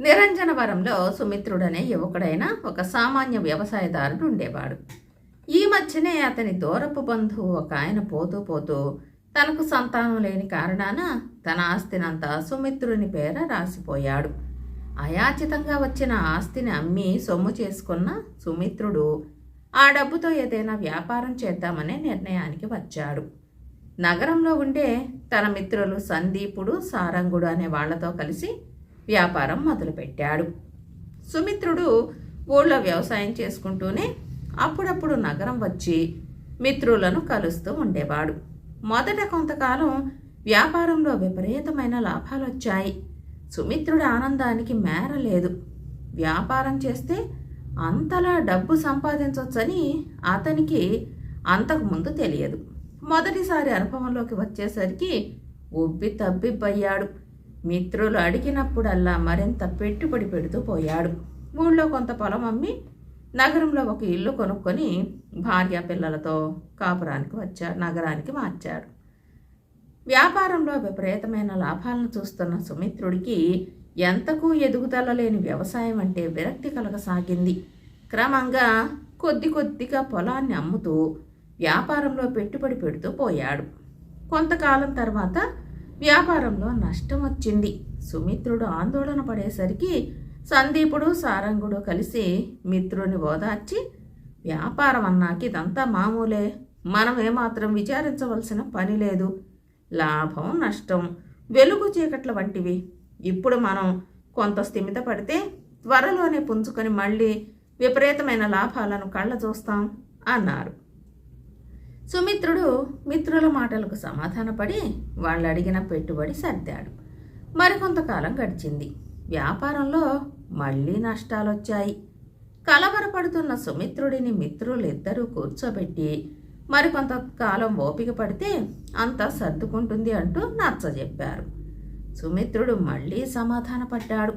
నిరంజనవరంలో సుమిత్రుడనే యువకుడైన ఒక సామాన్య వ్యవసాయదారుడు ఉండేవాడు. ఈ మధ్యనే అతని దూరపు బంధువు ఒక ఆయన పోతూ పోతూ తనకు సంతానం లేని కారణాన తన ఆస్తినంతా సుమిత్రుని పేర రాసిపోయాడు. అయాచితంగా వచ్చిన ఆస్తిని అమ్మి సొమ్ము చేసుకున్న సుమిత్రుడు ఆ డబ్బుతో ఏదైనా వ్యాపారం చేద్దామనే నిర్ణయానికి వచ్చాడు. నగరంలో ఉండే తన మిత్రులు సందీపుడు సారంగుడు అనే వాళ్ళతో కలిసి వ్యాపారం మొదలుపెట్టాడు. సుమిత్రుడు ఊళ్ళో వ్యవసాయం చేసుకుంటూనే అప్పుడప్పుడు నగరం వచ్చి మిత్రులను కలుస్తూ ఉండేవాడు. మొదట కొంతకాలం వ్యాపారంలో విపరీతమైన లాభాలు వచ్చాయి సుమిత్రుడి ఆనందానికి మేర లేదు. వ్యాపారం చేస్తే అంతలా డబ్బు సంపాదించవచ్చని అతనికి అంతకుముందు తెలియదు. మొదటిసారి అనుభవంలోకి వచ్చేసరికి ఉబ్బి తబ్బిబ్బయ్యాడు మిత్రులు అడిగినప్పుడల్లా మరింత పెట్టుబడి పెడుతూ పోయాడు. ఊళ్ళో కొంత పొలం అమ్మి నగరంలో ఒక ఇల్లు కొనుక్కొని భార్య పిల్లలతో కాపురానికి వచ్చాడు నగరానికి మార్చాడు. వ్యాపారంలో విపరీతమైన లాభాలను చూస్తున్న సుమిత్రుడికి ఎంతకు ఎదుగుదల లేని వ్యవసాయం అంటే విరక్తి కలగసాగింది. క్రమంగా కొద్ది కొద్దిగా పొలాన్ని అమ్ముతూ వ్యాపారంలో పెట్టుబడి పెడుతూ పోయాడు. కొంతకాలం తర్వాత వ్యాపారంలో నష్టం వచ్చింది సుమిత్రుడు ఆందోళన పడేసరికి సందీపుడు సారంగుడు కలిసి మిత్రుని ఓదార్చి వ్యాపారం అన్నాకి ఇదంతా మామూలే. మనం ఏమాత్రం విచారించవలసిన పని లేదు. లాభం నష్టం వెలుగు చీకట్ల వంటివి. ఇప్పుడు మనం కొంత స్థిమిత పడితే త్వరలోనే పుంజుకొని మళ్ళీ విపరీతమైన లాభాలను కళ్ళ చూస్తాం అన్నారు. సుమిత్రుడు మిత్రుల మాటలకు సమాధానపడి వాళ్ళు అడిగిన పెట్టుబడి సర్దాడు. మరికొంతకాలం గడిచింది. వ్యాపారంలో మళ్ళీ నష్టాలొచ్చాయి. కలవరపడుతున్న సుమిత్రుడిని మిత్రులిద్దరూ కూర్చోబెట్టి మరికొంతకాలం ఓపిక పడితే అంతా సర్దుకుంటుంది అంటూ నచ్చజెప్పారు సుమిత్రుడు మళ్ళీ సమాధానపడ్డాడు.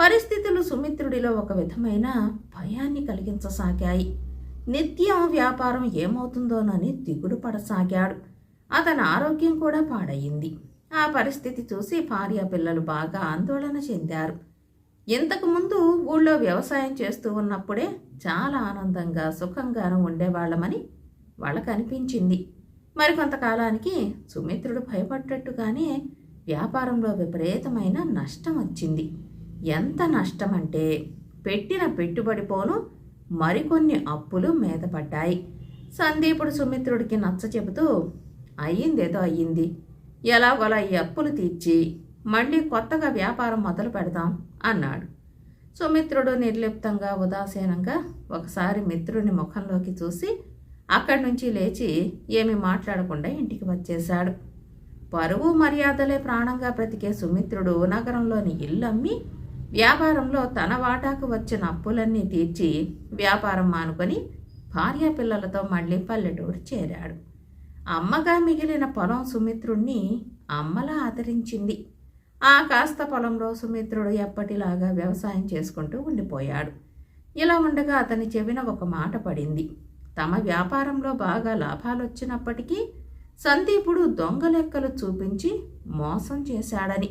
పరిస్థితులు సుమిత్రుడిలో ఒక విధమైన భయాన్ని కలిగించసాగాయి. నిత్యం వ్యాపారం ఏమవుతుందోనని దిగులు పడసాగాడు. అతని ఆరోగ్యం కూడా పాడయింది. ఆ పరిస్థితి చూసి భార్య పిల్లలు బాగా ఆందోళన చెందారు. ఇంతకుముందు ఊళ్ళో వ్యవసాయం చేస్తూ ఉన్నప్పుడే చాలా ఆనందంగా సుఖంగాను ఉండేవాళ్ళమని వాళ్ళకు అనిపించింది. మరికొంతకాలానికి సుమిత్రుడు భయపడ్డట్టుగానే వ్యాపారంలో విపరీతమైన నష్టం వచ్చింది. ఎంత నష్టం అంటే పెట్టిన పెట్టుబడి పోను మరికొన్ని అప్పులు మీద పడ్డాయి. సందీపుడు సుమిత్రుడికి నచ్చ చెబుతూ అయ్యిందేదో అయ్యింది. ఎలాగోలా ఈ అప్పులు తీర్చి మళ్ళీ కొత్తగా వ్యాపారం మొదలు పెడదాం అన్నాడు. సుమిత్రుడు నిర్లిప్తంగా ఉదాసీనంగా ఒకసారి మిత్రుని ముఖంలోకి చూసి అక్కడి నుంచి లేచి ఏమి మాట్లాడకుండా ఇంటికి వచ్చేశాడు. పరువు మర్యాదలే ప్రాణంగా బ్రతికే సుమిత్రుడు నగరంలోని ఇల్లు అమ్మి వ్యాపారంలో తన వాటాకు వచ్చిన అప్పులన్నీ తీర్చి వ్యాపారం మానుకొని భార్య పిల్లలతో మళ్ళీ పల్లెటూరు చేరాడు. అమ్మగా మిగిలిన పొలం సుమిత్రుణ్ణి అమ్మలా ఆదరించింది. ఆ కాస్త పొలంలో సుమిత్రుడు ఎప్పటిలాగా వ్యవసాయం చేసుకుంటూ ఉండిపోయాడు. ఇలా ఉండగా అతని చెవిన ఒక మాట పడింది. తమ వ్యాపారంలో బాగా లాభాలు వచ్చినప్పటికీ సందీపుడు దొంగ లెక్కలు చూపించి మోసం చేశాడని.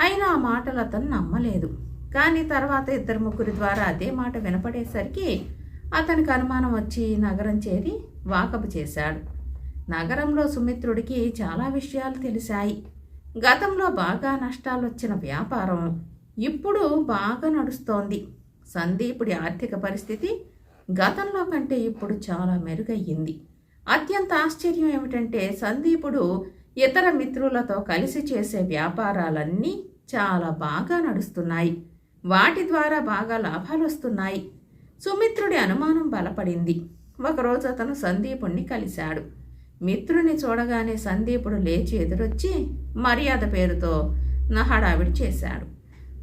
అయినా ఆ మాటలు అతను నమ్మలేదు. కానీ తర్వాత ఇద్దరు ముగ్గురి ద్వారా అదే మాట వినపడేసరికి అతనికి అనుమానం వచ్చి నగరం చేరి వాకపు చేశాడు. నగరంలో సుమిత్రుడికి చాలా విషయాలు తెలిసాయి. గతంలో బాగా నష్టాలు వచ్చిన వ్యాపారం ఇప్పుడు బాగా నడుస్తోంది. సందీపుడి ఆర్థిక పరిస్థితి గతంలో కంటే ఇప్పుడు చాలా మెరుగయ్యింది. అత్యంత ఆశ్చర్యం ఏమిటంటే సందీపుడు ఇతర మిత్రులతో కలిసి చేసే వ్యాపారాలన్నీ చాలా బాగా నడుస్తున్నాయి. వాటి ద్వారా బాగా లాభాలు వస్తున్నాయి. సుమిత్రుడి అనుమానం బలపడింది. ఒకరోజు అతను సందీపుణ్ణి కలిశాడు. మిత్రుని చూడగానే సందీపుడు లేచి ఎదురొచ్చి మర్యాద పేరుతో నహడావిడి చేశాడు.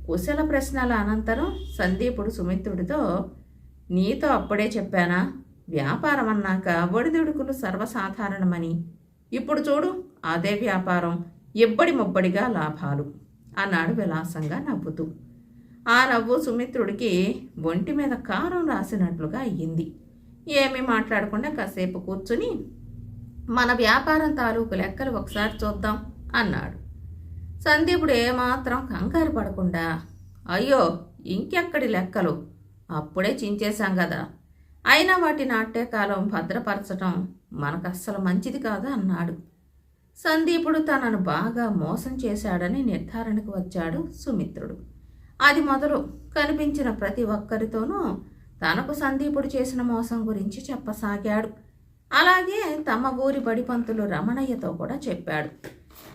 కుశల ప్రశ్నల అనంతరం సందీపుడు సుమిత్రుడితో నీతో అప్పుడే చెప్పానా? వ్యాపారం అన్నాక ఒడిదుడుకులు సర్వసాధారణమని. ఇప్పుడు చూడు అదే వ్యాపారం. ఎబ్బడి మొబ్బడిగా లాభాలు అన్నాడు విలాసంగా నవ్వుతూ. ఆ నవ్వు సుమిత్రుడికి ఒంటి మీద కారం రాసినట్లుగా అయ్యింది. ఏమీ మాట్లాడకుండా కాసేపు కూర్చుని మన వ్యాపారం తాలూకు లెక్కలు ఒకసారి చూద్దాం అన్నాడు. సందీపుడు ఏమాత్రం కంగారు పడకుండా అయ్యో ఇంకెక్కడి లెక్కలు? అప్పుడే చించేశాం కదా అయినా వాటి నాట్యకాలం కాలం భద్రపరచటం మనకస్సలు మంచిది కాదు అన్నాడు. సందీపుడు తనను బాగా మోసం చేశాడని నిర్ధారణకు వచ్చాడు సుమిత్రుడు. అది మొదలు కనిపించిన ప్రతి ఒక్కరితోనూ తనకు సందీపుడు చేసిన మోసం గురించి చెప్పసాగాడు. అలాగే తమ ఊరి బడిపంతులు రమణయ్యతో కూడా చెప్పాడు.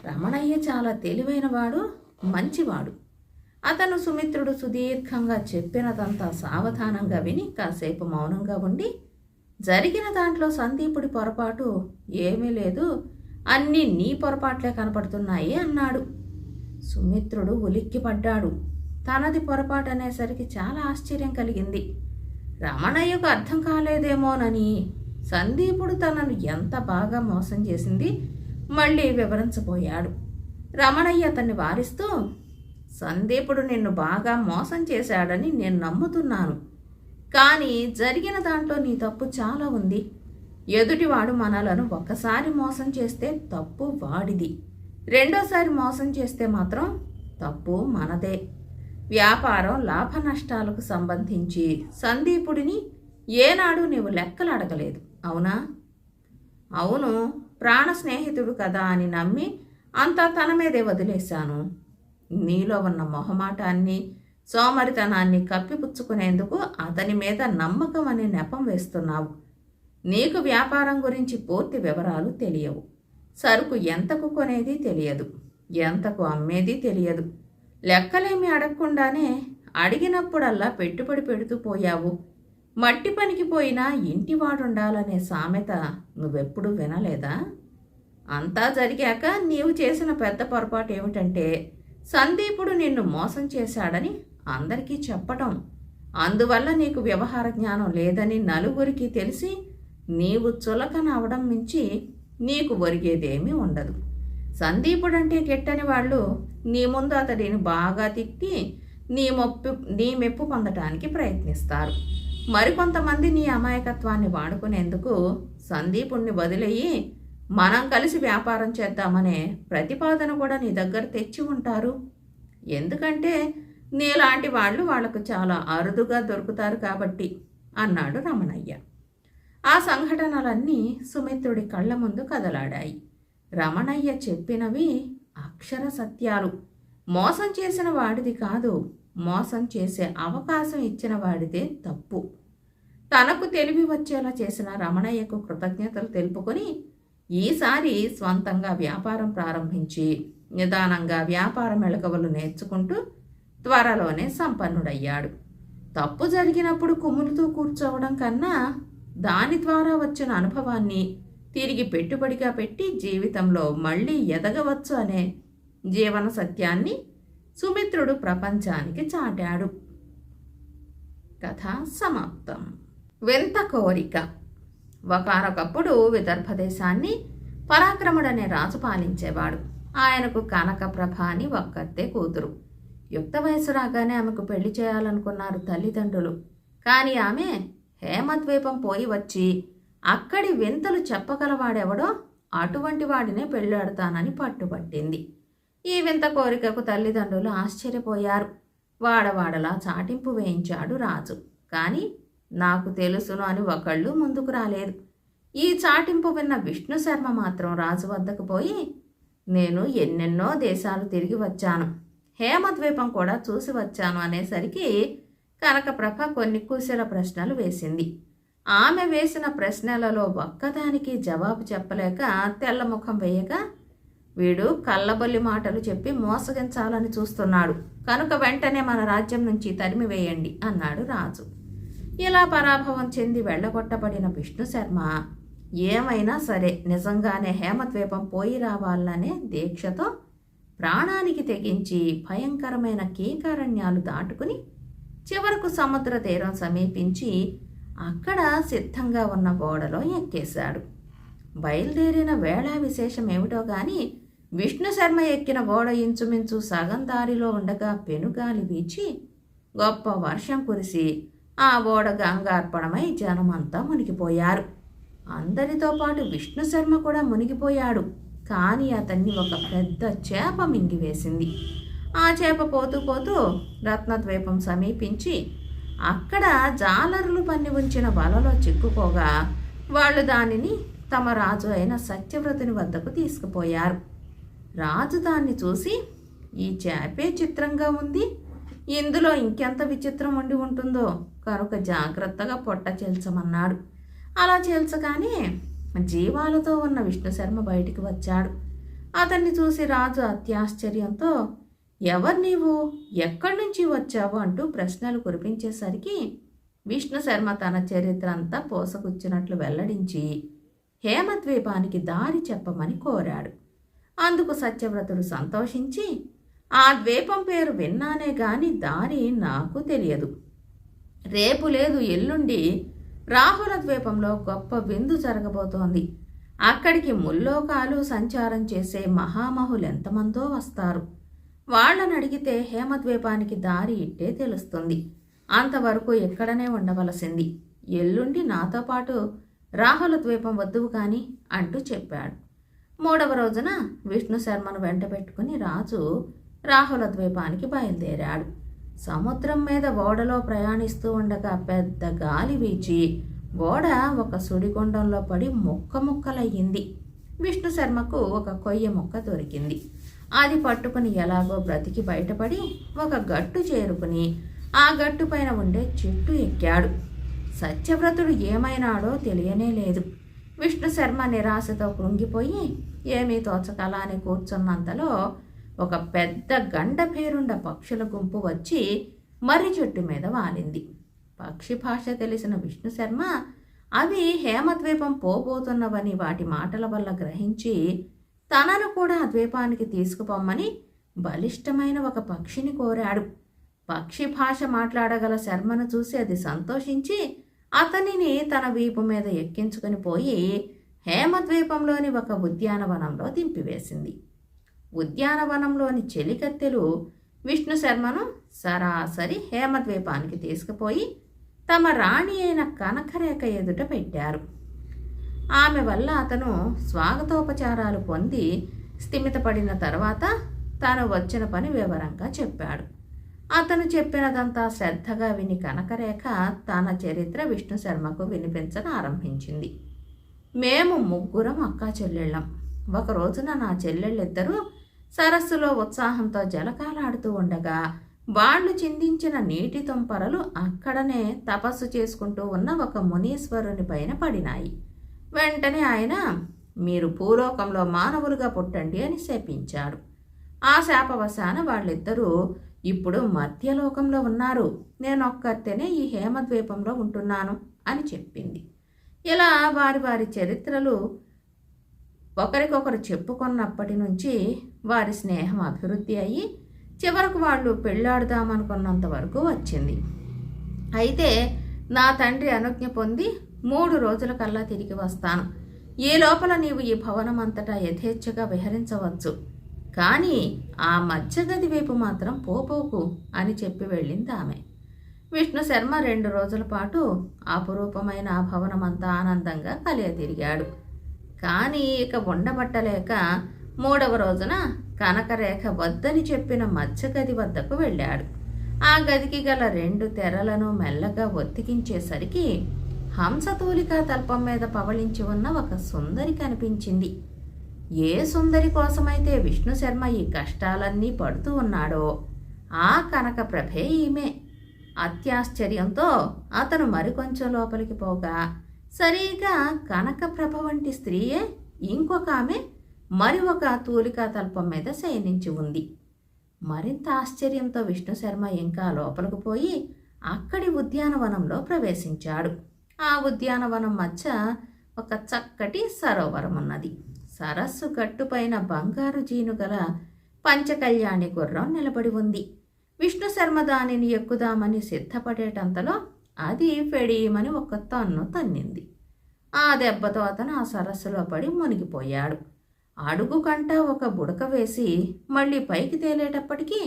రమణయ్య చాలా తెలివైనవాడు మంచివాడు. అతను సుమిత్రుడు సుదీర్ఘంగా చెప్పినదంతా సావధానంగా విని కాసేపు మౌనంగా ఉండి జరిగిన దాంట్లో సందీపుడి పొరపాటు ఏమీ లేదు. అన్నీ నీ పొరపాట్లే కనపడుతున్నాయి అన్నాడు. సుమిత్రుడు ఉలిక్కిపడ్డాడు. తనది పొరపాటు అనేసరికి చాలా ఆశ్చర్యం కలిగింది. రమణయ్యకు అర్థం కాలేదేమోనని సందీపుడు తనను ఎంత బాగా మోసం చేసింది మళ్ళీ వివరించబోయాడు. రమణయ్య అతన్ని వారిస్తూ సందీపుడు నిన్ను బాగా మోసం చేశాడని నేను నమ్ముతున్నాను. కానీ జరిగిన దాంట్లో నీ తప్పు చాలా ఉంది. ఎదుటివాడు మనలను ఒక్కసారి మోసం చేస్తే తప్పు వాడిది. రెండోసారి మోసం చేస్తే మాత్రం తప్పు మనదే. వ్యాపారం లాభ నష్టాలకు సంబంధించి సందీపుడిని ఏనాడు నీవు లెక్కలు అడగలేదు అవునా? అవును ప్రాణ స్నేహితుడు కదా అని నమ్మి అంతా తన మీదే వదిలేశాను. నీలో ఉన్న మొహమాటాన్ని సోమరితనాన్ని కప్పిపుచ్చుకునేందుకు అతని మీద నమ్మకం అనే నెపం వేస్తున్నావు. నీకు వ్యాపారం గురించి పూర్తి వివరాలు తెలియవు. సరుకు ఎంతకు కొనేది తెలియదు. ఎంతకు అమ్మేది తెలియదు. లెక్కలేమి అడగకుండానే అడిగినప్పుడల్లా పెట్టుబడి పెడుతూ పోయావు. మట్టి పనికి పోయినా ఇంటివాడుండాలనే సామెత నువ్వెప్పుడు వినలేదా? అంతా జరిగాక నీవు చేసిన పెద్ద పొరపాటు ఏమిటంటే సందీపుడు నిన్ను మోసం చేశాడని అందరికీ చెప్పటం. అందువల్ల నీకు వ్యవహార జ్ఞానం లేదని నలుగురికి తెలిసి నీవు చులకన అవడం మించి నీకు ఒరిగేదేమీ ఉండదు. సందీపుడంటే గిట్టని వాళ్ళు నీ ముందు అతడిని బాగా తిట్టి నీ మొప్పు నీ మెప్పు పొందటానికి ప్రయత్నిస్తారు. మరికొంతమంది నీ అమాయకత్వాన్ని వాడుకునేందుకు సందీపుణ్ణి వదిలేయి మనం కలిసి వ్యాపారం చేద్దామనే ప్రతిపాదన కూడా నీ దగ్గర తెచ్చి ఉంటారు. ఎందుకంటే నీలాంటి వాళ్ళు వాళ్ళకు చాలా అరుదుగా దొరుకుతారు కాబట్టి అన్నాడు రమణయ్య. ఆ సంఘటనలన్నీ సుమిత్రుడి కళ్ళ ముందు కదలాడాయి. రమణయ్య చెప్పినవి అక్షర సత్యాలు. మోసం చేసిన వాడిది కాదు మోసం చేసే అవకాశం ఇచ్చిన వాడిదే తప్పు. తనకు తెలివి వచ్చేలా చేసిన రమణయ్యకు కృతజ్ఞతలు తెలుపుకొని ఈసారి స్వంతంగా వ్యాపారం ప్రారంభించి నిదానంగా వ్యాపార మెళకవలు నేర్చుకుంటూ త్వరలోనే సంపన్నుడయ్యాడు. తప్పు జరిగినప్పుడు కుమ్ములతో కూర్చోవడం కన్నా దాని ద్వారా వచ్చిన అనుభవాన్ని తిరిగి పెట్టుబడిగా పెట్టి జీవితంలో మళ్ళీ ఎదగవచ్చు అనే జీవన సత్యాన్ని సుమిత్రుడు ప్రపంచానికి చాటాడు. కథ సమాప్తం. వింత కోరిక. ఒకనొకప్పుడు విదర్భ దేశాన్ని పరాక్రముడనే రాజు పాలించేవాడు. ఆయనకు కనకప్రభ అని ఒక్కతే కూతురు. యుక్త వయసు రాగానే ఆమెకు పెళ్ళి చేయాలనుకున్నారు తల్లిదండ్రులు. కానీ ఆమె హేమద్వీపం పోయి వచ్చి అక్కడి వింతలు చెప్పగలవాడెవడో అటువంటి వాడినే పెళ్ళాడతానని పట్టుబట్టింది. ఈ వింత కోరికకు తల్లిదండ్రులు ఆశ్చర్యపోయారు. వాడవాడలా చాటింపు వేయించాడు రాజు. కానీ నాకు తెలుసును అని ఒకళ్ళు ముందుకు రాలేదు. ఈ చాటింపు విన్న విష్ణు శర్మ మాత్రం రాజు వద్దకు పోయి నేను ఎన్నెన్నో దేశాలు తిరిగి వచ్చాను. హేమద్వీపం కూడా చూసి వచ్చాను అనేసరికి కనకప్రభ కొన్ని కుశల ప్రశ్నలు వేసింది. ఆమె వేసిన ప్రశ్నలలో ఒక్కదానికి జవాబు చెప్పలేక తెల్లముఖం వేయగా వీడు కళ్ళబొల్లి మాటలు చెప్పి మోసగించాలని చూస్తున్నాడు. కనుక వెంటనే మన రాజ్యం నుంచి తరిమి వేయండి అన్నాడు రాజు. ఇలా పరాభవం చెంది వెళ్ళగొట్టబడిన విష్ణు శర్మ ఏమైనా సరే నిజంగానే హేమద్వీపం పోయి రావాలనే దీక్షతో ప్రాణానికి తెగించి భయంకరమైన కీకారణ్యాలు దాటుకుని చివరకు సముద్ర తీరం సమీపించి అక్కడ సిద్ధంగా ఉన్న గోడలో ఎక్కేశాడు. బయలుదేరిన వేళ విశేషం ఏమిటో గాని విష్ణు శర్మ ఎక్కిన గోడ ఇంచుమించు సగం దారిలో ఉండగా పెనుగాలి వీచి గొప్ప వర్షం కురిసి ఆ ఓడ గంగార్పణమై జనమంతా మునిగిపోయారు. అందరితో పాటు విష్ణు శర్మ కూడా మునిగిపోయాడు. కానీ అతన్ని ఒక పెద్ద చేప మింగివేసింది. ఆ చేప పోతూ పోతూ రత్నద్వీపం సమీపించి అక్కడ జాలరులు పన్ని ఉంచిన వలలో చిక్కుకోగా వాళ్ళు దానిని తమ రాజు అయిన సత్యవ్రతుని వద్దకు తీసుకుపోయారు. రాజు దాన్ని చూసి ఈ చేపే చిత్రంగా ఉంది. ఇందులో ఇంకెంత విచిత్రం ఉండి ఉంటుందో? కనుక జాగ్రత్తగా పొట్ట చేల్చమన్నాడు. అలా చేల్చగానే జీవాలతో ఉన్న విష్ణు శర్మ బయటికి వచ్చాడు. అతన్ని చూసి రాజు అత్యాశ్చర్యంతో ఎవరు నీవు? ఎక్కడి నుంచి వచ్చావు? అంటూ ప్రశ్నలు కురిపించేసరికి విష్ణు శర్మ తన చరిత్ర అంతా పోసగుచ్చినట్లు వెల్లడించి హేమద్వీపానికి దారి చెప్పమని కోరాడు. అందుకు సత్యవ్రతుడు సంతోషించి ఆ ద్వీపం పేరు విన్నానే గాని దారి నాకు తెలియదు. రేపు లేదు ఎల్లుండి రాహుల ద్వీపంలో గొప్ప విందు జరగబోతోంది. అక్కడికి ముల్లోకాలు సంచారం చేసే మహామహులు ఎంతమందో వస్తారు. వాళ్ళని అడిగితే హేమద్వీపానికి దారి ఇట్టే తెలుస్తుంది. అంతవరకు ఎక్కడనే ఉండవలసింది. ఎల్లుండి నాతో పాటు రాహుల ద్వీపం వద్దువు కానీ అంటూ చెప్పాడు. మూడవ రోజున విష్ణు శర్మను వెంట పెట్టుకుని రాజు రాహుల ద్వీపానికి బయలుదేరాడు. సముద్రం మీద ఓడలో ప్రయాణిస్తూ ఉండగా పెద్ద గాలి వీచి ఓడ ఒక సుడిగుండంలో పడి ముక్క ముక్కలయ్యింది. విష్ణు శర్మకు ఒక కొయ్య ముక్క దొరికింది. అది పట్టుకుని ఎలాగో బ్రతికి బయటపడి ఒక గట్టు చేరుకుని ఆ గట్టు పైన ఉండే చెట్టు ఎక్కాడు. సత్యవ్రతుడు ఏమైనాడో తెలియనే లేదు. విష్ణు శర్మ నిరాశతో కృంగిపోయి ఏమీ తోచకలానే కూర్చున్నంతలో ఒక పెద్ద గండ పేరుండ పక్షుల గుంపు వచ్చి మర్రి చెట్టు మీద వాలింది. పక్షి భాష తెలిసిన విష్ణు శర్మ అవి హేమద్వీపం పోబోతున్నవని వాటి మాటల వల్ల గ్రహించి తనను కూడా ఆ ద్వీపానికి తీసుకుపోమ్మని బలిష్టమైన ఒక పక్షిని కోరాడు. పక్షి భాష మాట్లాడగల శర్మను చూసి అది సంతోషించి అతనిని తన వీపు మీద ఎక్కించుకుని పోయి హేమద్వీపంలోని ఒక ఉద్యానవనంలో దింపివేసింది. ఉద్యానవనంలోని చెలికత్తెలు విష్ణు శర్మను సరాసరి హేమద్వీపానికి తీసుకుపోయి తమ రాణి అయిన కనకరేఖ ఎదుట పెట్టారు. ఆమె వల్ల అతను స్వాగతోపచారాలు పొంది స్థిమితపడిన తర్వాత తాను వచ్చిన పని వివరంగా చెప్పాడు. అతను చెప్పినదంతా శ్రద్ధగా విని కనకరేఖ తన చరిత్ర విష్ణు శర్మకు వినిపించడం ఆరంభించింది. మేము ముగ్గురం అక్కా చెల్లెళ్ళం. ఒక రోజున నా చెల్లెళ్ళిద్దరూ సరస్సులో ఉత్సాహంతో జలకాలాడుతూ ఉండగా వాళ్ళు చిందించిన నీటి తుంపరలు అక్కడనే తపస్సు చేసుకుంటూ ఉన్న ఒక మునీశ్వరుని పైన పడినాయి. వెంటనే ఆయన మీరు భూలోకంలో మానవులుగా పుట్టండి అని శపించాడు. ఆ శాపవశాన వాళ్ళిద్దరూ ఇప్పుడు మధ్యలోకంలో ఉన్నారు. నేనొక్కరితేనే ఈ హేమద్వీపంలో ఉంటున్నాను అని చెప్పింది. ఇలా వారి వారి చరిత్రలు ఒకరికొకరు చెప్పుకున్నప్పటి నుంచి వారి స్నేహం అభివృద్ధి అయ్యి చివరకు వాళ్ళు పెళ్ళాడుదామనుకున్నంత వరకు వచ్చింది. అయితే నా తండ్రి అనుజ్ఞ పొంది మూడు రోజుల కల్లా తిరిగి వస్తాను. ఈ లోపల నీవు ఈ భవనం అంతటా యథేచ్ఛగా విహరించవచ్చు. కానీ ఆ మధ్యగది వైపు మాత్రం పోపోకు అని చెప్పి వెళ్ళింది ఆమె. విష్ణు శర్మ రెండు రోజుల పాటు అపురూపమైన ఆ భవనమంతా ఆనందంగా కలియ తిరిగాడు కానీ ఇక ఉండబట్టలేక మూడవ రోజున కనకరేఖ వద్దని చెప్పిన మధ్యగది వద్దకు వెళ్ళాడు. ఆ గదికి గల రెండు తెరలను మెల్లగా ఒత్తికించేసరికి హంసతూలికా తల్పం మీద పవళించి ఉన్న ఒక సుందరి కనిపించింది. ఏ సుందరి కోసమైతే విష్ణు శర్మ ఈ కష్టాలన్నీ పడుతూ ఉన్నాడో ఆ కనక ప్రభే ఈమె. అత్యాశ్చర్యంతో అతను మరికొంచెం లోపలికి పోగా సరిగా కనకప్రభ వంటి స్త్రీయే ఇంకొక ఆమె మరి ఒక తూలికా తల్పం మీద శయనించి ఉంది. మరింత ఆశ్చర్యంతో విష్ణు శర్మ ఇంకా లోపలికి పోయి అక్కడి ఉద్యానవనంలో ప్రవేశించాడు. ఆ ఉద్యానవనం మధ్య ఒక చక్కటి సరోవరం ఉన్నది సరస్సు గట్టుపైన బంగారు జీను గల పంచకళ్యాణి గుర్రం నిలబడి ఉంది. విష్ణు శర్మ దానిని ఎక్కుదామని సిద్ధపడేటంతలో అది ఫెడీమని ఒక తన్ను తన్నింది. ఆ దెబ్బతో అతను ఆ సరస్సులో పడి మునిగిపోయాడు. అడుగు కంట ఒక బుడక వేసి మళ్ళీ పైకి తేలేటప్పటికీ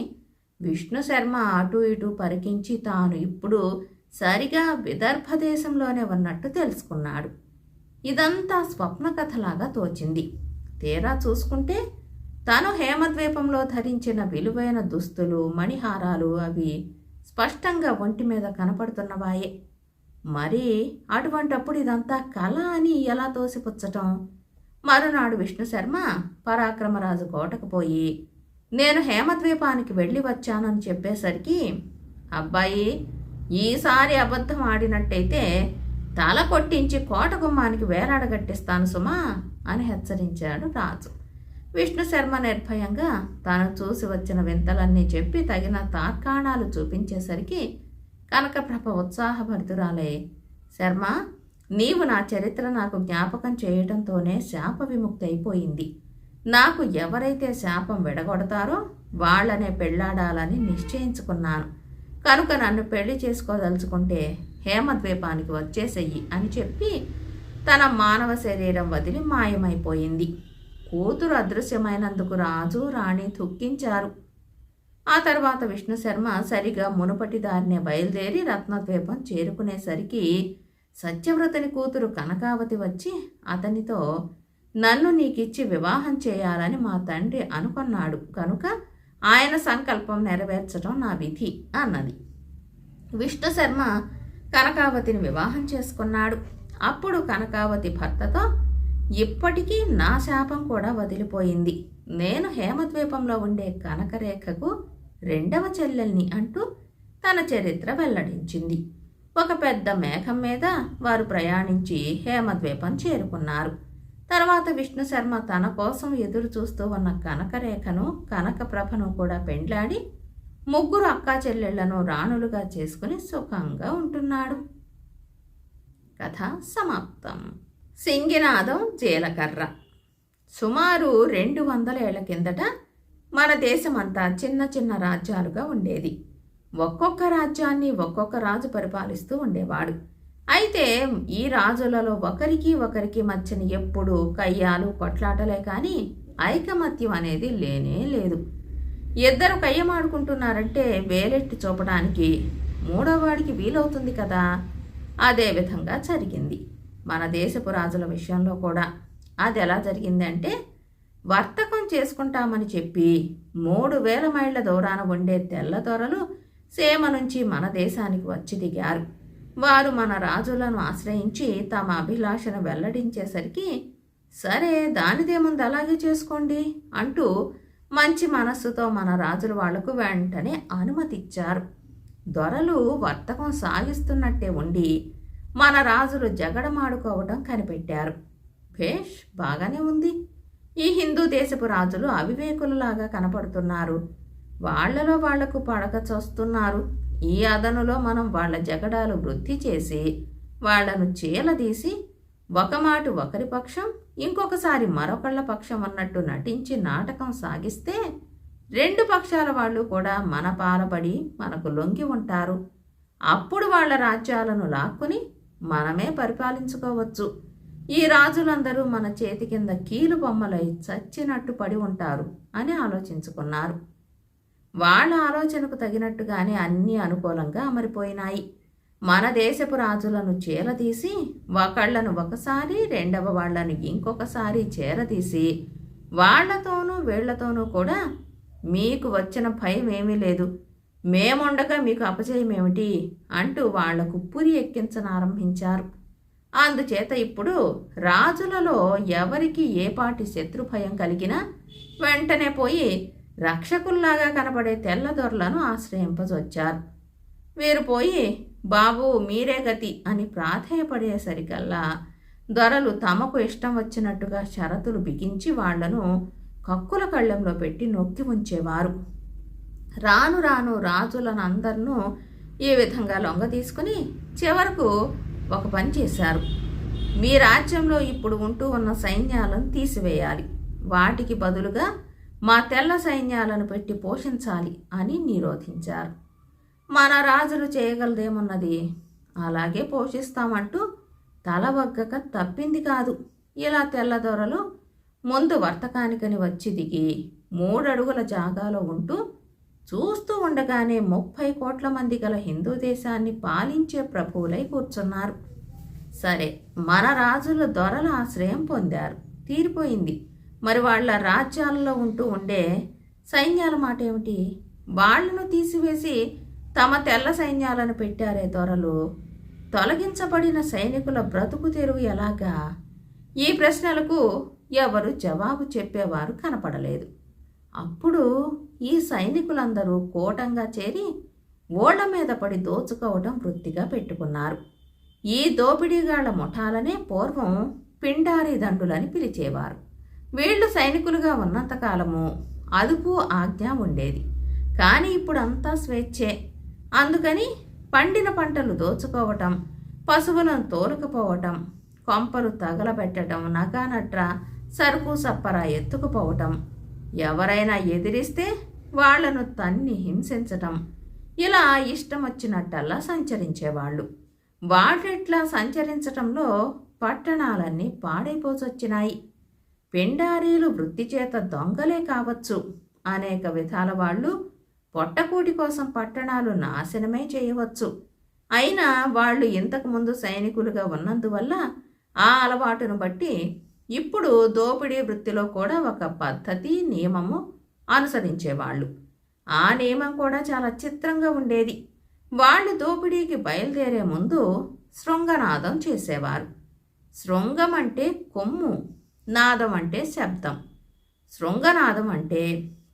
విష్ణు శర్మ అటు ఇటు పరికించి తాను ఇప్పుడు సరిగా విదర్భ దేశంలోనే ఉన్నట్టు తెలుసుకున్నాడు. ఇదంతా స్వప్న కథలాగా తోచింది. తీరా చూసుకుంటే తను హేమద్వీపంలో ధరించిన విలువైన దుస్తులు మణిహారాలు అవి స్పష్టంగా ఒంటి మీద కనపడుతున్నవాయే. మరి అటువంటప్పుడు ఇదంతా కళ అని ఎలా తోసిపుచ్చటం? మరునాడు విష్ణు శర్మ పరాక్రమరాజు కోటకు పోయి నేను హేమద్వీపానికి వెళ్ళి వచ్చానని చెప్పేసరికి అబ్బాయి ఈసారి అబద్ధం ఆడినట్టయితే తల కొట్టించి కోట గుమ్మానికి వేలాడగట్టిస్తాను సుమా అని హెచ్చరించాడు రాజు. విష్ణు శర్మ నిర్భయంగా తాను చూసి వచ్చిన వింతలన్నీ చెప్పి తగిన తార్కాణాలు చూపించేసరికి కనకప్రభ ఉత్సాహభరితురాలే శర్మ నీవు నా చరిత్ర నాకు జ్ఞాపకం చేయటంతోనే శాప విముక్తి అయిపోయింది నాకు ఎవరైతే శాపం విడగొడతారో వాళ్ళనే పెళ్ళాడాలని నిశ్చయించుకున్నాను. కనుక నన్ను పెళ్ళి చేసుకోదలుచుకుంటే హేమద్వీపానికి వచ్చేసెయ్యి అని చెప్పి తన మానవ శరీరం వదిలి మాయమైపోయింది. కూతురు అదృశ్యమైనందుకు రాజు రాణి దుఃఖించారు. ఆ తర్వాత విష్ణు శర్మ సరిగా మునుపటి దారినే బయలుదేరి రత్నద్వీపం చేరుకునేసరికి సత్యవ్రతని కూతురు కనకావతి వచ్చి అతనితో నన్ను నీకిచ్చి వివాహం చేయాలని మా తండ్రి అనుకున్నాడు. కనుక ఆయన సంకల్పం నెరవేర్చడం నా విధి అన్నది. విష్ణు శర్మ కనకావతిని వివాహం చేసుకున్నాడు. అప్పుడు కనకావతి భర్తతో ఇప్పటికీ నా శాపం కూడా వదిలిపోయింది. నేను హేమద్వీపంలో ఉండే కనకరేఖకు రెండవ చెల్లెల్ని అంటూ తన చరిత్ర వెల్లడించింది. ఒక పెద్ద మేఘం మీద వారు ప్రయాణించి హేమద్వీపం చేరుకున్నారు. తర్వాత విష్ణు శర్మ తన కోసం ఎదురు చూస్తూ ఉన్న కనకరేఖను కనకప్రభను కూడా పెండ్లాడి ముగ్గురు అక్కా చెల్లెళ్ళను రాణులుగా చేసుకుని సుఖంగా ఉంటున్నాడు. కథ సమాప్తం. సింగినాదం జీలకర్ర. సుమారు రెండు వందల ఏళ్ళ కిందట మన దేశమంతా చిన్న చిన్న రాజ్యాలుగా ఉండేది. ఒక్కొక్క రాజ్యాన్ని ఒక్కొక్క రాజు పరిపాలిస్తూ ఉండేవాడు. అయితే ఈ రాజులలో ఒకరికి ఒకరికి మధ్యన ఎప్పుడు కయ్యాలు కొట్లాటలే కానీ ఐకమత్యం అనేది లేనే లేదు. ఇద్దరు కయ్యమాడుకుంటున్నారంటే వేలెట్టి చూపడానికి మూడోవాడికి వీలవుతుంది కదా? అదే విధంగా జరిగింది. మన దేశపు రాజుల విషయంలో కూడా అది ఎలా జరిగిందంటే వర్తకం చేసుకుంటామని చెప్పి మూడు వేల మైళ్ళ దూరాన ఉండే తెల్ల దొరలు సేమ నుంచి మన దేశానికి వచ్చి దిగారు. వారు మన రాజులను ఆశ్రయించి తమ అభిలాషను వెల్లడించేసరికి సరే దానిదేముంది అలాగే చేసుకోండి అంటూ మంచి మనస్సుతో మన రాజులు వాళ్ళకు వెంటనే అనుమతిచ్చారు. దొరలు వర్తకం సాగిస్తున్నట్టే ఉండి మన రాజులు జగడమాడుకోవటం కనిపెట్టారు. భేష్ బాగానే ఉంది. ఈ హిందూ దేశపు రాజులు అవివేకులలాగా కనపడుతున్నారు. వాళ్ళలో వాళ్ళకు పడక చస్తున్నారు. ఈ అదనులో మనం వాళ్ళ జగడాలు వృద్ధి చేసి వాళ్ళను చీలదీసి ఒక మాట ఒకరి పక్షం ఇంకొకసారి మరొకళ్ళ పక్షం అన్నట్టు నటించి నాటకం సాగిస్తే రెండు పక్షాల వాళ్ళు కూడా మన పాలపడి మనకు లొంగి ఉంటారు. అప్పుడు వాళ్ళ రాజ్యాలను లాక్కుని మనమే పరిపాలించుకోవచ్చు. ఈ రాజులందరూ మన చేతి కింద కీలు బొమ్మలై చచ్చినట్టు పడి ఉంటారు అని ఆలోచించుకున్నారు. వాళ్ళ ఆలోచనకు తగినట్టుగానే అన్నీ అనుకూలంగా అమరిపోయినాయి. మన దేశపు రాజులను చేరదీసి ఒకళ్ళను ఒకసారి రెండవ వాళ్ళను ఇంకొకసారి చేరదీసి వాళ్ళతోనూ వీళ్ళతోనూ కూడా మీకు వచ్చిన భయం ఏమీ లేదు. మేముండగా మీకు అపజయమేమిటి అంటూ వాళ్ళకు పురి ఎక్కించనారంభించారు అందుచేత ఇప్పుడు రాజులలో ఎవరికి ఏ పాటి శత్రు భయం కలిగినా వెంటనే పోయి రక్షకుల్లాగా కనబడే తెల్లదొరలను ఆశ్రయింపజొచ్చారు. వీరు పోయి బాబు మీరే గతి అని ప్రాధేయపడేసరికల్లా దొరలు తమకు ఇష్టం వచ్చినట్టుగా షరతులు బిగించి వాళ్ళను కక్కుల కళ్ళంలో పెట్టి నొక్కి ఉంచేవారు రాను రాను రాజులనందరినూ ఈ విధంగా లొంగ తీసుకుని చివరకు ఒక పని చేశారు. మీ రాజ్యంలో ఇప్పుడు ఉంటూ ఉన్న సైన్యాలను తీసివేయాలి. వాటికి బదులుగా మా తెల్ల సైన్యాలను పెట్టి పోషించాలి అని నిరోధించారు. మన రాజులు చేయగలదేమున్నది? అలాగే పోషిస్తామంటూ తల వగ్గక తప్పింది కాదు. ఇలా తెల్లదొరలు ముందు వర్తకానికని వచ్చి దిగి మూడడుగుల జాగాలో ఉంటూ చూస్తూ ఉండగానే ముప్పై కోట్ల మంది గల హిందూ దేశాన్ని పాలించే ప్రభువులై కూర్చున్నారు. సరే మన రాజుల దొరల ఆశ్రయం పొందారు. తీరిపోయింది. మరి వాళ్ళ రాజ్యాలలో ఉంటూ ఉండే సైన్యాల మాట ఏమిటి? వాళ్ళను తీసివేసి తమ తెల్ల సైన్యాలను పెట్టారే దొరలు. తొలగించబడిన సైనికుల బ్రతుకు తెరువు ఎలాగా? ఈ ప్రశ్నలకు ఎవరు జవాబు చెప్పేవారు కనపడలేదు. అప్పుడు ఈ సైనికులందరూ కూటంగా చేరి ఓళ్ళ మీద పడి దోచుకోవటం వృత్తిగా పెట్టుకున్నారు. ఈ దోపిడీగాళ్ళ ముఠాలనే పూర్వం పిండారి దండులని పిలిచేవారు. వీళ్ళు సైనికులుగా ఉన్నంతకాలము అదుపు ఆజ్ఞ ఉండేది. కానీ ఇప్పుడు అంతా స్వేచ్ఛే. అందుకని పండిన పంటలు దోచుకోవటం పశువులను తోలుకుపోవటం కొంపలు తగలబెట్టడం నగానట్ర సరుకు సప్పరా ఎత్తుకుపోవటం ఎవరైనా ఎదిరిస్తే వాళ్ళను తన్ని హింసించటం ఇలా ఇష్టం వచ్చినట్టల్లా సంచరించేవాళ్ళు. వాటిట్లా సంచరించటంలో పట్టణాలన్నీ పాడైపోసొచ్చినాయి. పెండారీలు వృత్తి చేత దొంగలే కావచ్చు. అనేక విధాల వాళ్ళు పొట్టకూటి కోసం పట్టణాలు నాశనమే చేయవచ్చు. అయినా వాళ్ళు ఇంతకుముందు సైనికులుగా ఉన్నందువల్ల ఆ అలవాటును బట్టి ఇప్పుడు దోపిడీ వృత్తిలో కూడా ఒక పద్ధతి నియమము అనుసరించేవాళ్ళు. ఆ నియమం కూడా చాలా చిత్రంగా ఉండేది. వాళ్ళు దోపిడీకి బయలుదేరే ముందు శృంగనాదం చేసేవారు. శృంగం అంటే కొమ్ము. నాదం అంటే శబ్దం. శృంగనాదం అంటే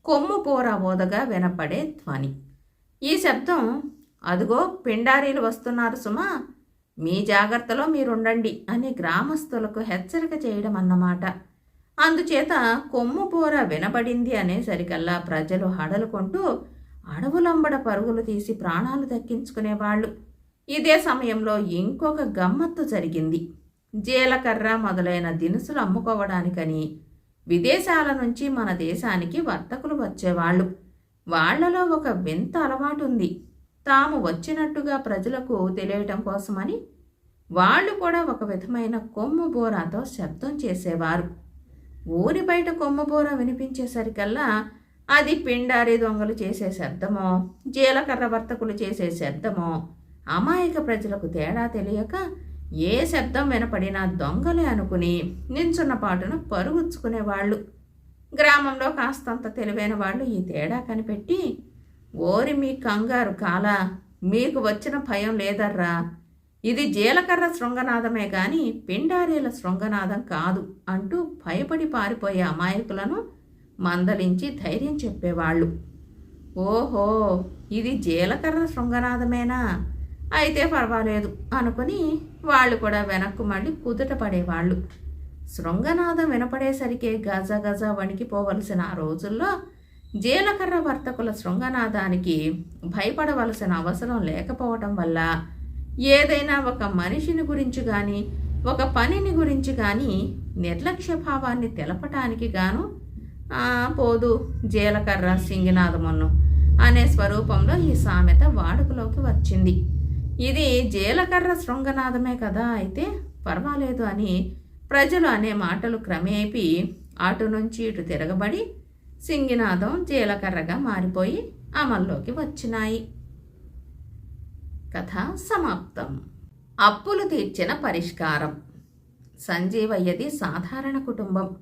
కొమ్ము పోర ఓదగా వినపడే ధ్వని. ఈ శబ్దం అదుగో పిండారీలు వస్తున్నారు సుమా మీ జాగ్రత్తలో మీరుండండి అని గ్రామస్తులకు హెచ్చరిక చేయడం అన్నమాట అందుచేత కొమ్ము పోర వినబడింది అనేసరికల్లా ప్రజలు హడలుకుంటూ అడవులంబడ పరుగులు తీసి ప్రాణాలు దక్కించుకునేవాళ్ళు. ఇదే సమయంలో ఇంకొక గమ్మత్తు జరిగింది. జీలకర్ర మొదలైన దినుసులు అమ్ముకోవడానికని విదేశాల నుంచి మన దేశానికి వర్తకులు వచ్చేవాళ్ళు. వాళ్ళలో ఒక వింత అలవాటు ఉంది తాము వచ్చినట్టుగా ప్రజలకు తెలియటం కోసమని వాళ్ళు కూడా ఒక విధమైన కొమ్ము బోరాతో శబ్దం చేసేవారు. ఊరి బయట కొమ్ము బోర వినిపించేసరికల్లా అది పిండారి దొంగలు చేసే శబ్దమో జీలకర్ర వర్తకులు చేసే శబ్దమో అమాయక ప్రజలకు తేడా తెలియక ఏ శబ్దం వినపడినా దొంగలే అనుకుని నించున్న పాటును పరుగుచ్చుకునేవాళ్ళు. గ్రామంలో కాస్తంత తెలివైన వాళ్ళు ఈ తేడా కనిపెట్టి ఓరి మీ కంగారు కాల మీకు వచ్చిన భయం లేదర్రా. ఇది జీలకర్ర శృంగనాదమే కానీ పిండారీల శృంగనాదం కాదు అంటూ భయపడి పారిపోయే అమాయకులను మందలించి ధైర్యం చెప్పేవాళ్ళు. ఓహో ఇది జీలకర్ర శృంగనాదమేనా? అయితే పర్వాలేదు అనుకుని వాళ్ళు కూడా వెనక్కు మళ్ళీ కుదుట పడేవాళ్ళు. శృంగనాదం వినపడేసరికి గజ గజ వణికిపోవలసిన ఆ రోజుల్లో జీలకర్ర వర్తకుల శృంగనాదానికి భయపడవలసిన అవసరం లేకపోవటం వల్ల ఏదైనా ఒక మనిషిని గురించి కానీ ఒక పనిని గురించి కానీ నిర్లక్ష్య భావాన్ని తెలపటానికి గాను పోదు జీలకర్ర సింగినాదమును అనే స్వరూపంలో ఈ సామెత వాడుకలోకి వచ్చింది. ఇది జీలకర్ర శృంగనాదమే కదా అయితే పర్వాలేదు అని ప్రజలు అనే మాటలు క్రమేపి అటు నుంచి ఇటు తిరగబడి సింగినాదం జీలకర్రగా మారిపోయి అమల్లోకి వచ్చినాయి. కథ సమాప్తం. అప్పులు తీర్చిన పరిష్కారం. సంజీవయ్యది సాధారణ కుటుంబం.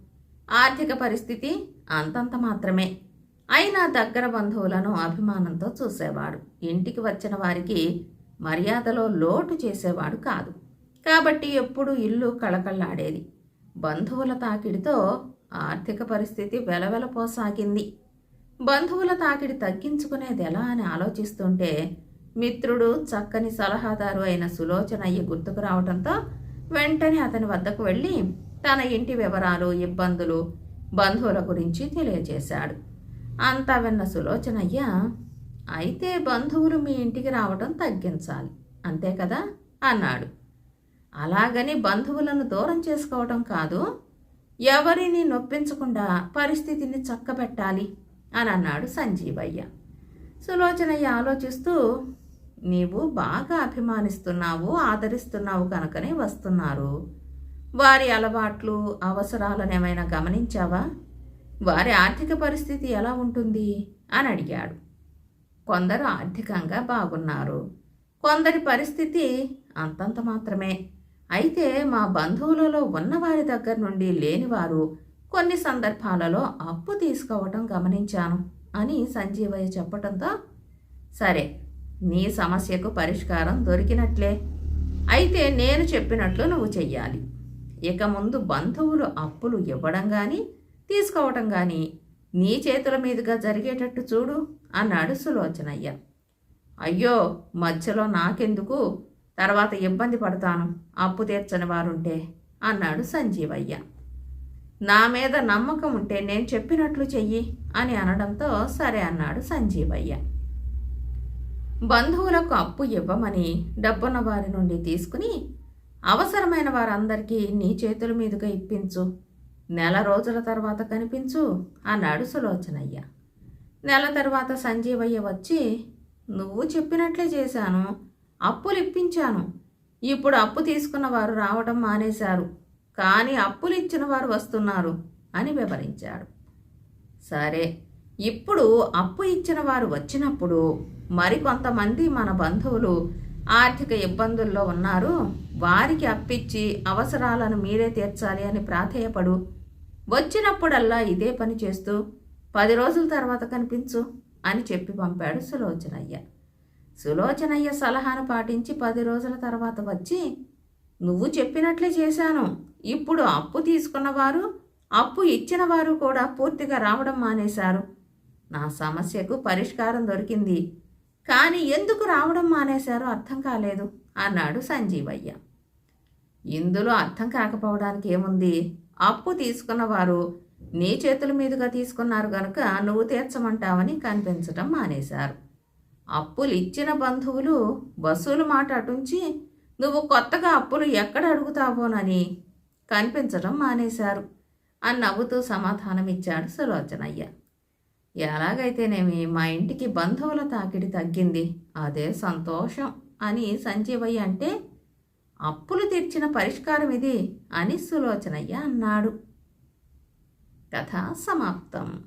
ఆర్థిక పరిస్థితి అంతంత మాత్రమే. అయినా దగ్గర బంధువులను అభిమానంతో చూసేవాడు. ఇంటికి వచ్చిన వారికి మర్యాదలో లోటు చేసేవాడు కాదు. కాబట్టి ఎప్పుడు ఇల్లు కళకళలాడేది. బంధువుల తాకిడితో ఆర్థిక పరిస్థితి వెలవెలపోసాగింది. బంధువుల తాకిడి తగ్గించుకునేది ఎలా అని ఆలోచిస్తుంటే మిత్రుడు చక్కని సలహాదారు అయిన సులోచనయ్య గుర్తుకు రావడంతో వెంటనే అతని వద్దకు వెళ్ళి తన ఇంటి వివరాలు ఇబ్బందులు బంధువుల గురించి తెలియజేశాడు. అంతా విన్న సులోచనయ్య అయితే బంధువులు మీ ఇంటికి రావటం తగ్గించాలి. అంతే కదా? అన్నాడు. అలాగని బంధువులను దూరం చేసుకోవటం కాదు ఎవరిని నొప్పించకుండా పరిస్థితిని చక్కబెట్టాలి అని అన్నాడు సంజీవయ్య. సులోచనయ్య ఆలోచిస్తూ నీవు బాగా అభిమానిస్తున్నావు ఆదరిస్తున్నావు కనుకనే వస్తున్నారు. వారి అలవాట్లు అవసరాలను ఏమైనా గమనించావా? వారి ఆర్థిక పరిస్థితి ఎలా ఉంటుంది? అని అడిగాడు. కొందరు ఆర్థికంగా బాగున్నారు. కొందరి పరిస్థితి అంతంత మాత్రమే. అయితే మా బంధువులలో ఉన్నవారి దగ్గర నుండి లేనివారు కొన్ని సందర్భాలలో అప్పు తీసుకోవటం గమనించాను అని సంజీవయ్య చెప్పటంతో సరే నీ సమస్యకు పరిష్కారం దొరికినట్లే. అయితే నేను చెప్పినట్లు నువ్వు చెయ్యాలి. ఇక ముందు బంధువులు అప్పులు ఇవ్వడం కానీ తీసుకోవటం కానీ నీ చేతుల మీదుగా జరిగేటట్టు చూడు అన్నాడు సులోచనయ్య. అయ్యో మధ్యలో నాకెందుకు? తర్వాత ఇబ్బంది పడతాను అప్పు తీర్చని వారుంటే అన్నాడు సంజీవయ్య. నా మీద నమ్మకం ఉంటే నేను చెప్పినట్లు చెయ్యి అని అనడంతో సరే అన్నాడు సంజీవయ్య. బంధువులకు అప్పు ఇవ్వమని డబ్బున్న వారి నుండి తీసుకుని అవసరమైన వారందరికీ నీ చేతుల మీదుగా ఇప్పించు నెల రోజుల తర్వాత కనిపించు అన్నాడు సులోచనయ్య. నెల తర్వాత సంజీవయ్య వచ్చి నువ్వు చెప్పినట్లే చేశాను. అప్పులు ఇప్పించాను. ఇప్పుడు అప్పు తీసుకున్న వారు రావడం మానేశారు. కానీ అప్పులు ఇచ్చిన వారు వస్తున్నారు అని వివరించాడు. సరే ఇప్పుడు అప్పు ఇచ్చిన వారు వచ్చినప్పుడు మరికొంతమంది మన బంధువులు ఆర్థిక ఇబ్బందుల్లో ఉన్నారు. వారికి అప్పిచ్చి అవసరాలను మీరే తీర్చాలి అని ప్రాధేయపడు. వచ్చినప్పుడల్లా ఇదే పని చేస్తూ పది రోజుల తర్వాత కనిపించు అని చెప్పి పంపాడు సులోచనయ్య. సులోచనయ్య సలహాను పాటించి పది రోజుల తర్వాత వచ్చి నువ్వు చెప్పినట్లే చేశాను. ఇప్పుడు అప్పు తీసుకున్నవారు అప్పు ఇచ్చిన వారు కూడా పూర్తిగా రావడం మానేశారు. నా సమస్యకు పరిష్కారం దొరికింది. కానీ ఎందుకు రావడం మానేశారో అర్థం కాలేదు అన్నాడు సంజీవయ్య. ఇందులో అర్థం కాకపోవడానికి ఏముంది? అప్పు తీసుకున్నవారు నీ చేతుల మీదుగా తీసుకున్నారు గనుక నువ్వు తీర్చమంటావని కనిపించటం మానేశారు. అప్పులు ఇచ్చిన బంధువులు వసూలు మాట అటుంచి నువ్వు కొత్తగా అప్పులు ఎక్కడ అడుగుతావోనని కనిపించడం మానేశారు అని నవ్వుతూ సమాధానమిచ్చాడు సులోచనయ్య. ఎలాగైతేనేమి మా ఇంటికి బంధువుల తాకిడి తగ్గింది. అదే సంతోషం అని సంజీవయ్య అంటే అప్పులు తీర్చిన పరిష్కారం ఇది అని సులోచనయ్య అన్నాడు. కథ సమాప్తం.